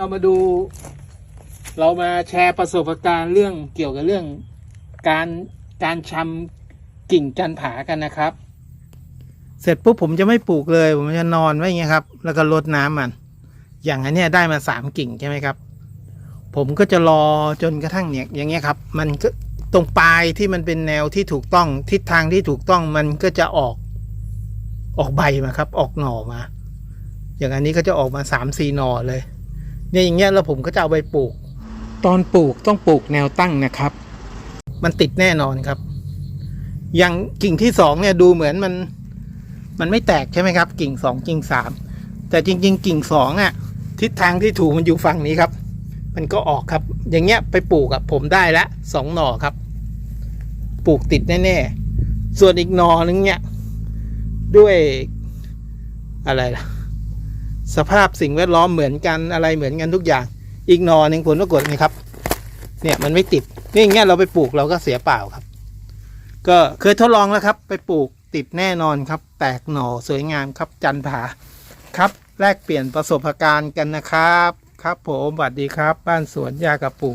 เรามาดู เรามาแชร์ประสบการณ์เรื่องเกี่ยวกับเรื่องการการชำกิ่งจันผากันนะครับ เสร็จปุ๊บผมจะไม่ปลูกเลย ผมจะนอนไว้อย่างเงี้ยครับ แล้วก็รดน้ำมัน อย่างอันเนี้ยได้มาสามกิ่งใช่ไหมครับ ผมก็จะรอจนกระทั่งเนี่ยอย่างเงี้ยครับ มันก็ตรงปลายที่มันเป็นแนวที่ถูกต้องทิศทางที่ถูกต้องมันก็จะออกออกใบมาครับ ออกหน่อมา อย่างอันนี้ก็จะออกมาสามสี่หน่อเลย เนี่ยอย่างเงี้ยแล้วผมก็จะเอาไปปลูก ตอนปลูกต้องปลูกแนวตั้งนะครับ มันติดแน่นอนครับ อย่างกิ่งที่สองเนี่ยดูเหมือนมัน มันไม่แตกใช่ไหมครับ กิ่งสองกิ่งสามแต่จริง ๆ กิ่งสองอะ ทิศทางที่ถูกมันอยู่ฝั่งนี้ครับ มันก็ออกครับ อย่างเงี้ยไปปลูกอะผมได้ละสองหน่อครับ ปลูกติดแน่ๆส่วนอีกหน่อนึงเนี่ย ด้วยอะไรล่ะ สภาพสิ่งแวดล้อมเหมือนกันอะไรเหมือนกันทุกอย่าง อีกหนอหนึ่งผลปรากฏไงครับ เนี่ยมันไม่ติดนี่อย่างเงี้ยเราไปปลูกเราก็เสียเปล่าครับ ก็เคยทดลองแล้วครับ ไปปลูกติดแน่นอนครับ แตกหน่อสวยงามครับ จันผาครับ แลกเปลี่ยนประสบการณ์กันนะครับ ครับผมสวัสดีครับ บ้านสวนยากระปู